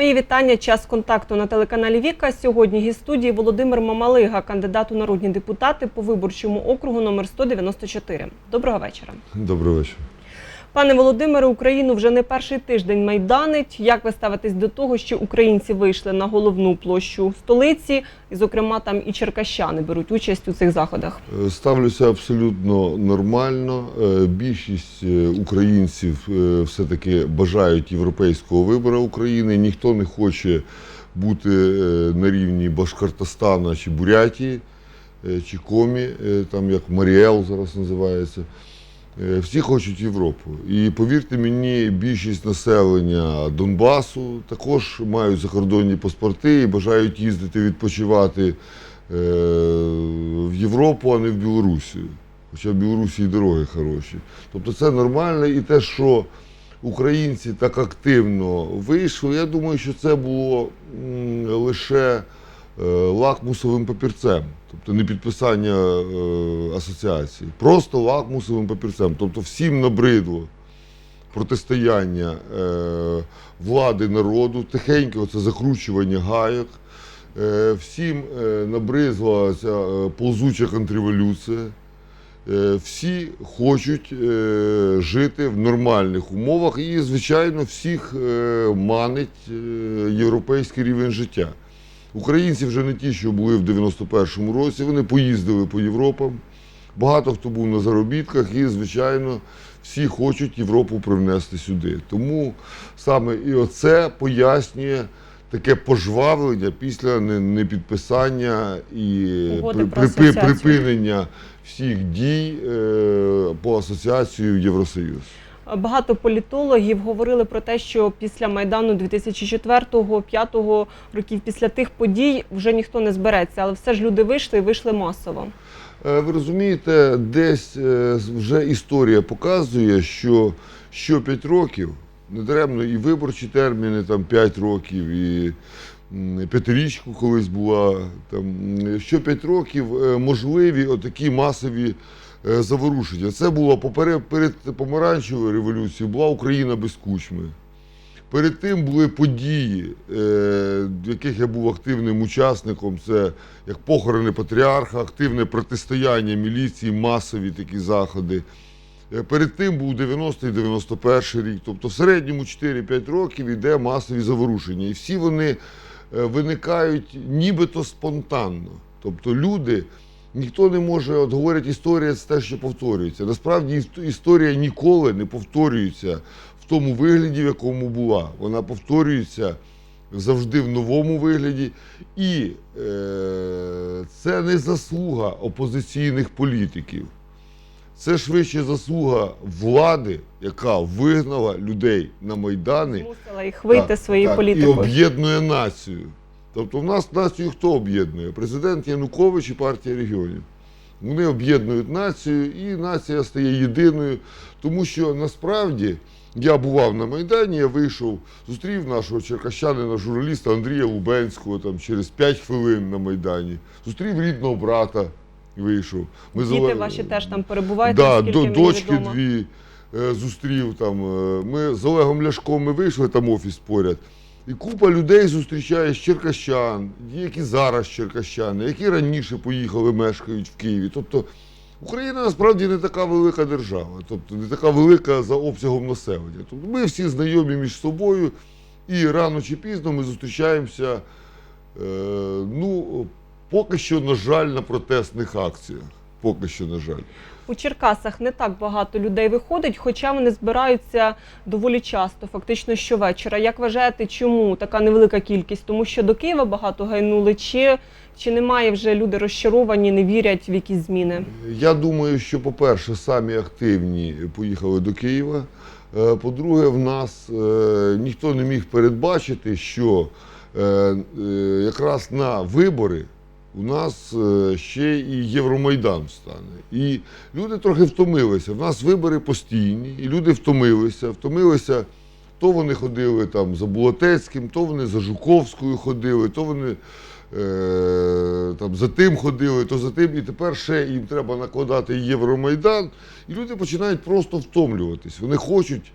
Мої вітання. Час контакту на телеканалі Віка. Сьогодні гість студії Володимир Мамалига, кандидат у народні депутати по виборчому округу номер 194. Доброго вечора. Доброго вечір. Пане Володимире, Україну вже не перший тиждень майданить. Як ви ставитесь до того, що українці вийшли на головну площу столиці, і, зокрема, там і черкащани беруть участь у цих заходах? Е, Ставлюся абсолютно нормально. Е, Більшість е, українців е, все-таки бажають європейського вибору України. Ніхто не хоче бути на рівні Башкортостана чи Бурятії, чи Комі, там як Маріел зараз називається. Е, Всі хочуть Європу. І повірте мені, більшість населення Донбасу також мають закордонні паспорти і бажають їздити відпочивати е, в Європу, а не в Білорусію. Хоча в Білорусі і дороги хороші. Тобто це нормально. І те, що українці так активно вийшли, я думаю, що це було лише лакмусовим папірцем, тобто не підписання е, асоціації, просто лакмусовим папірцем. Тобто всім набридло протистояння е, влади народу, тихеньке це закручування гайок. Е, всім е, набризла ця е, ползуча контрреволюція. Е, Всі хочуть е, жити в нормальних умовах і, звичайно, всіх е, манить е, європейський рівень життя. Українці вже не ті, що були в 91-му році, вони поїздили по Європам. Багато хто був на заробітках, і, звичайно, всі хочуть Європу привнести сюди. Тому саме і оце пояснює таке пожвавлення після не- непідписання і припи- асоціацію. припинення всіх дій е, по асоціації в Євросоюз. Багато політологів говорили про те, що після майдану 2004-2005 років, після тих подій, вже ніхто не збереться, але все ж люди вийшли і вийшли масово. Е, Ви розумієте, десь е, вже історія показує, що що 5 років, не даремно і виборчі терміни, там 5 років, і п'ятирічку колись була, там, що 5 років е, можливі отакі масові е, заворушення. Це було поперед, перед помаранчевою революцією, була Україна без кучми. Перед тим були події, е, в яких я був активним учасником. Це як похорони патріарха, активне протистояння міліції, масові такі заходи. Е, Перед тим був 90-91 рік. Тобто в середньому 4-5 років йде масові заворушення. І всі вони е, виникають нібито спонтанно. Тобто люди, ніхто не може, от говорять, історія це те, що повторюється. Насправді історія ніколи не повторюється в тому вигляді, в якому була. Вона повторюється завжди в новому вигляді. І е, це не заслуга опозиційних політиків. Це швидше заслуга влади, яка вигнала людей на майдани Змусила їх вийти так, своєю так, і об'єднує націю. Тобто в нас націю хто об'єднує? Президент Янукович і партія регіонів. Вони об'єднують націю, і нація стає єдиною, тому що насправді я бував на Майдані, я вийшов, зустрів нашого черкащанина, журналіста Андрія Лубенського там, через 5 хвилин на Майдані, зустрів рідного брата, вийшов. Ми Діти Олег- ваші теж там перебувають, Да, до, дочки відомо. дві е, зустрів там. е, Ми з Олегом Ляшком ми вийшли там офіс поряд. І купа людей зустрічає з черкащан, які зараз черкащани, які раніше поїхали, мешкають в Києві. Тобто Україна насправді не така велика держава, тобто не така велика за обсягом населення. Тобто ми всі знайомі між собою, і рано чи пізно ми зустрічаємося. Е, ну, поки що, на жаль, на протестних акціях. Поки що, на жаль. У Черкасах не так багато людей виходить, хоча вони збираються доволі часто, фактично щовечора. Як вважаєте, чому така невелика кількість? Тому що до Києва багато гайнули, чи, чи немає вже люди розчаровані, не вірять в якісь зміни? Я думаю, що, по-перше, самі активні поїхали до Києва. Е, По-друге, в нас е, ніхто не міг передбачити, що е, якраз на вибори у нас е, ще і Євромайдан стане. І люди трохи втомилися. В нас вибори постійні, і люди втомилися. Втомилися. То вони ходили там за Булатецьким, то вони за Жуковською ходили, то вони е, там за тим ходили, то за тим. І тепер ще їм треба накладати Євромайдан. І люди починають просто втомлюватись. Вони хочуть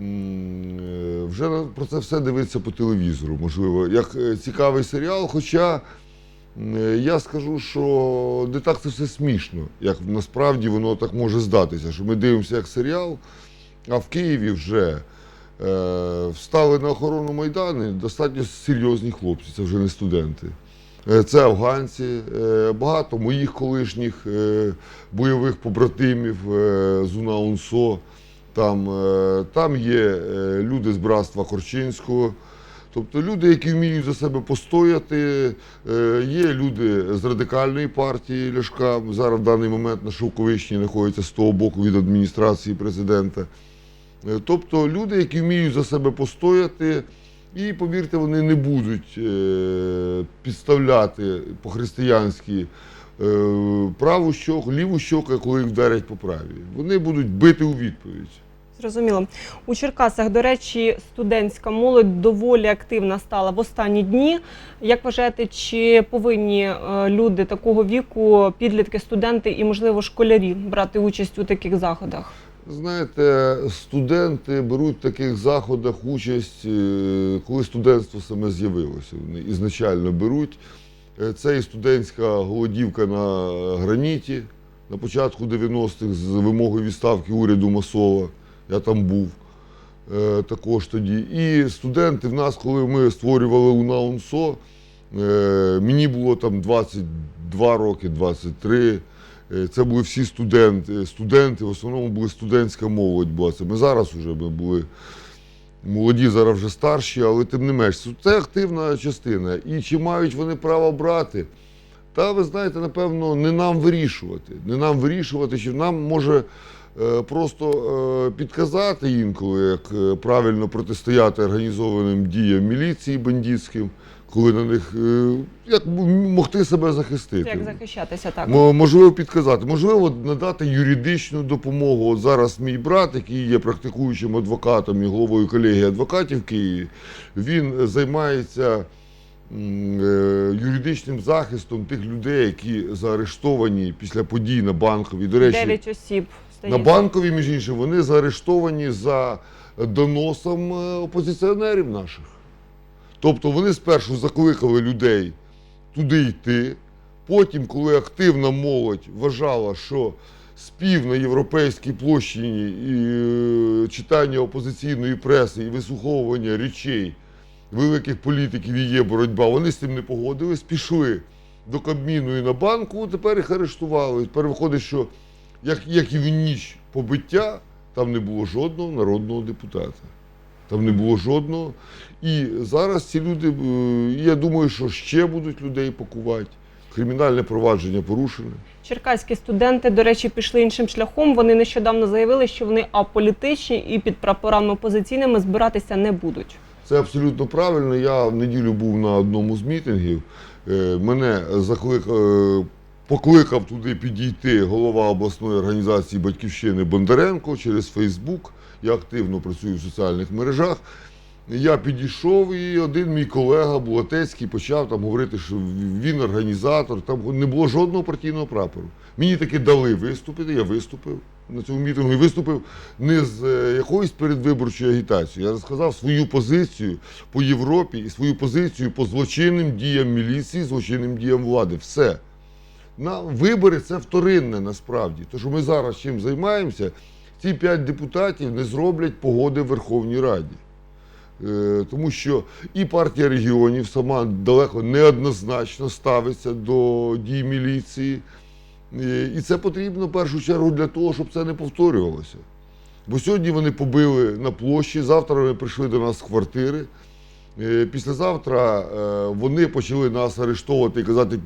е, вже про це все дивиться по телевізору, можливо, як цікавий серіал. Хоча я скажу, що не так це все смішно, як насправді воно так може здатися, що ми дивимося як серіал, а в Києві вже е, встали на охорону Майдану достатньо серйозні хлопці, це вже не студенти. Е, Це афганці, е, багато моїх колишніх е, бойових побратимів е, з УНАУНСО. Там, е, там є е, люди з братства Корчинського. Тобто люди, які вміють за себе постояти, Е, є люди з радикальної партії Ляшка. Зараз в даний момент на Шовковичні знаходяться з того боку від адміністрації президента. Е, Тобто люди, які вміють за себе постояти, і повірте, вони не будуть е, підставляти по-християнськи праву щоку, ліву щоку, коли їх вдарять по правій. Вони будуть бити у відповідь. Зрозуміло. У Черкасах, до речі, студентська молодь доволі активна стала в останні дні. Як вважаєте, чи повинні е, люди такого віку, підлітки, студенти і, можливо, школярі брати участь у таких заходах? Знаєте, студенти беруть в таких заходах участь, е, коли студентство саме з'явилося. Вони ізначально беруть. Е, Це і студентська голодівка на граніті на початку 90-х з вимогою відставки уряду Масова. Я там був е, також тоді. І студенти в нас, коли ми створювали УНАУНСО, е, мені було там 22 роки, 23. Е, Це були всі студенти. Студенти, в основному були студентська молодь. Була. Це ми зараз вже ми були молоді, зараз вже старші, але тим не менш, це активна частина. І чи мають вони право брати? Та ви знаєте, напевно, не нам вирішувати. Не нам вирішувати, чи нам може просто е, підказати інколи, як е, правильно протистояти організованим діям міліції бандитським, коли на них е, як могти себе захистити. Як захищатися так? Можливо, підказати, можливо, надати юридичну допомогу. От зараз мій брат, який є практикуючим адвокатом і головою колегії адвокатів в Києві, він е, займається е, юридичним захистом тих людей, які заарештовані після подій на банковій. До речі, Дев'ять осіб на здається. банковій, між іншим, вони заарештовані за доносом е, опозиціонерів наших. Тобто вони спершу закликали людей туди йти. Потім, коли активна молодь вважала, що спів на європейській площині і е, читання опозиційної преси і вислуховування речей великих політиків і є боротьба, вони з цим не погодились, пішли до Кабміну і на банку, тепер їх арештували. Тепер виходить, що як, як і в ніч побиття, там не було жодного народного депутата. Там не було жодного. І зараз ці люди, е, я думаю, що ще будуть людей пакувати. Кримінальне провадження порушене. Черкаські студенти, до речі, пішли іншим шляхом. Вони нещодавно заявили, що вони аполітичні і під прапорами опозиційними збиратися не будуть. Це абсолютно правильно. Я в неділю був на одному з мітингів. Е, Мене закликав, покликав туди підійти голова обласної організації Батьківщини Бондаренко через Фейсбук. Я активно працюю в соціальних мережах. Я підійшов, і один мій колега Булатецький почав там говорити, що він організатор. Там не було жодного партійного прапору. Мені таки дали виступити, я виступив на цьому мітингу і виступив не з е, якоюсь передвиборчою агітацією. Я розказав свою позицію по Європі і свою позицію по злочинним діям міліції, злочинним діям влади. Все. На вибори це вторинне насправді. То, що ми зараз чим займаємося, ці п'ять депутатів не зроблять погоди в Верховній Раді. Е, Тому що і партія регіонів сама далеко неоднозначно ставиться до дій міліції. Е, І це потрібно в першу чергу для того, щоб це не повторювалося. Бо сьогодні вони побили на площі, завтра вони прийшли до нас з квартири. Е, Післязавтра е, вони почали нас арештовувати і казати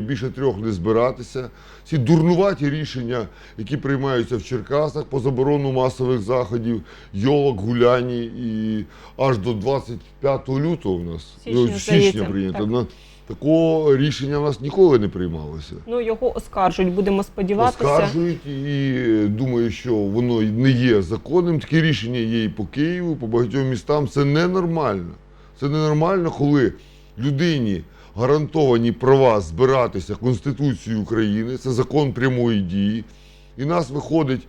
більше трьох не збиратися. Ці дурнуваті рішення, які приймаються в Черкасах по заборону масових заходів, йолок, гуляні і аж до 25 лютого у нас Січня, е, січня прийнято. так. Такого рішення в нас ніколи не приймалося. Ну його оскаржують, будемо сподіватися. Оскаржують і думаю, що воно не є законним. Такі рішення є і по Києву, по багатьом містам. Це ненормально. Це ненормально, коли людині гарантовані права збиратися Конституцією України, це закон прямої дії. І нас виходить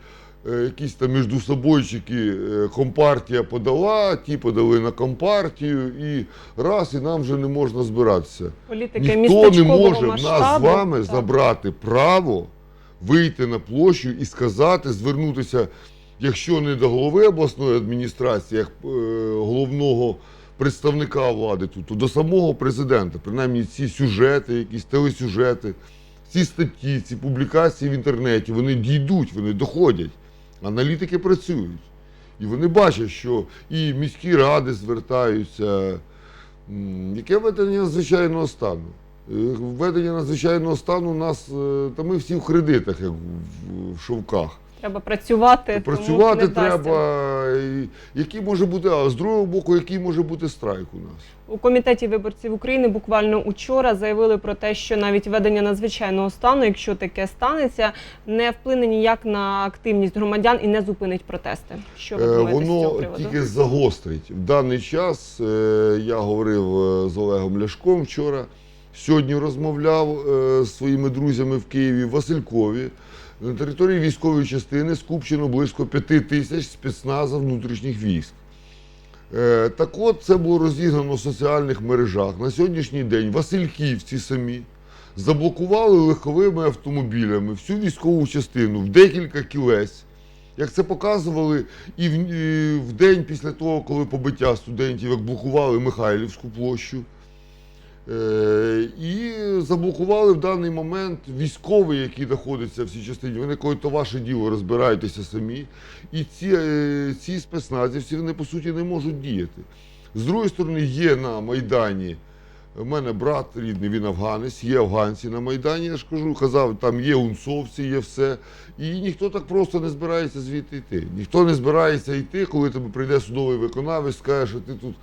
е, якісь там міждусобойчики е, компартія подала, ті подали на компартію, і раз, і нам вже не можна збиратися. Політики Ніхто не може в нас з вами Так. забрати право вийти на площу і сказати, звернутися, якщо не до голови обласної адміністрації, як е, головного представника влади тут, до самого президента. Принаймні ці сюжети, якісь телесюжети, ці статті, ці публікації в інтернеті, вони дійдуть, вони доходять. Аналітики працюють. І вони бачать, що і міські ради звертаються. Яке введення надзвичайного стану? Е, Введення надзвичайного стану у нас, е, та ми всі в кредитах, як в шовках. Треба працювати. тому Працювати не треба. і Який може бути, а з другого боку, який може бути страйк у нас? У комітеті виборців України буквально учора заявили про те, що навіть введення надзвичайного стану, якщо таке станеться, не вплине ніяк на активність громадян і не зупинить протести. Що ви Е, думаєте з цього приводу? тільки загострить. В даний час е, я говорив е, з Олегом Ляшком вчора. Сьогодні розмовляв е, з своїми друзями в Києві, Василькові. На території військової частини скупчено близько п'яти тисяч спецназів внутрішніх військ. Е, Так от це було розігнано в соціальних мережах. На сьогоднішній день Васильківці самі заблокували легковими автомобілями всю військову частину в декілька кілець. Як це показували і в день після того, коли побиття студентів, як блокували Михайлівську площу. Е, і заблокували в даний момент військові, які знаходяться в цій частині. Вони кажуть, то ваше діло розбирайтеся самі. І ці, е, ці спецназівці вони по суті не можуть діяти. З другої сторони, є на Майдані. У мене брат рідний, він афганець, є афганці на Майдані, я ж кажу, казав, там є унцовці, є все. І ніхто так просто не збирається звідти йти. Ніхто не збирається йти, коли тебе прийде судовий виконавець, скаже, що ти тут,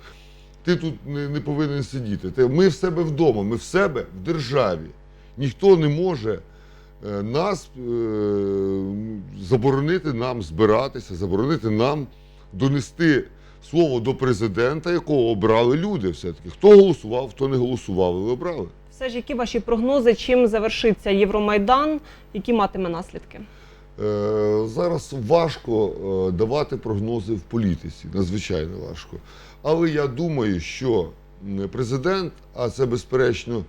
ти тут не, не повинен сидіти. Ти- Ми в себе вдома, ми в себе в державі. Ніхто не може е, нас е, заборонити нам збиратися, заборонити нам донести слово до президента, якого обрали люди. Все-таки хто голосував, хто не голосував, ви обрали. Все ж які ваші прогнози, чим завершиться Євромайдан, які матиме наслідки? Е, Зараз важко е, давати прогнози в політиці, надзвичайно важко. Але я думаю, що президент, а це безперечно,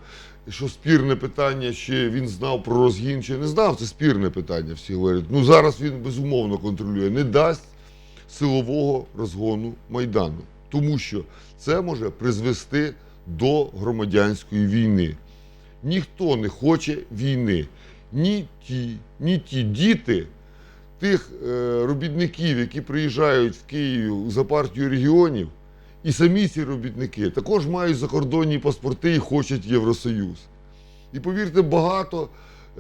що спірне питання, чи він знав про розгін, чи не знав, це спірне питання. Всі говорять. Ну зараз він безумовно контролює, не дасть силового розгону майдану, тому що це може призвести до громадянської війни. Ніхто не хоче війни. Ні ті, ні ті діти тих е, робітників, які приїжджають в Київ за партію регіонів, і самі ці робітники також мають закордонні паспорти і хочуть Євросоюз. І повірте, багато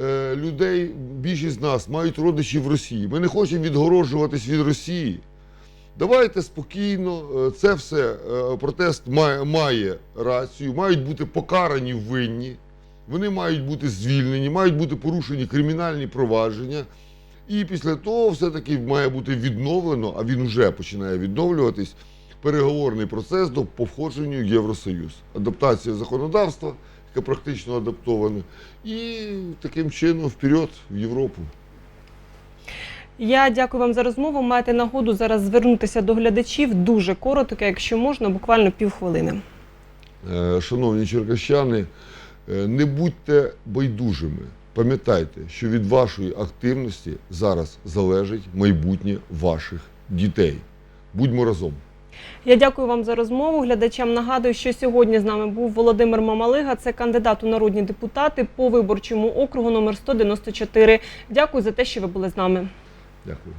е, людей, більшість з нас, мають родичів в Росії. Ми не хочемо відгороджуватись від Росії. Давайте спокійно, е, це все протест має, має рацію, мають бути покарані винні, вони мають бути звільнені, мають бути порушені кримінальні провадження. І після того все-таки має бути відновлено, а він вже починає відновлюватись, переговорний процес до по входженню в Євросоюз. Адаптація законодавства, яке практично адаптоване, і таким чином вперед в Європу. Я дякую вам за розмову. Маєте нагоду зараз звернутися до глядачів дуже коротко, якщо можна, буквально півхвилини. Е, Шановні черкащани, не будьте байдужими. Пам'ятайте, що від вашої активності зараз залежить майбутнє ваших дітей. Будьмо разом. Я дякую вам за розмову. Глядачам нагадую, що сьогодні з нами був Володимир Мамалига. Це кандидат у народні депутати по виборчому округу номер 194. Дякую за те, що ви були з нами. Дякую.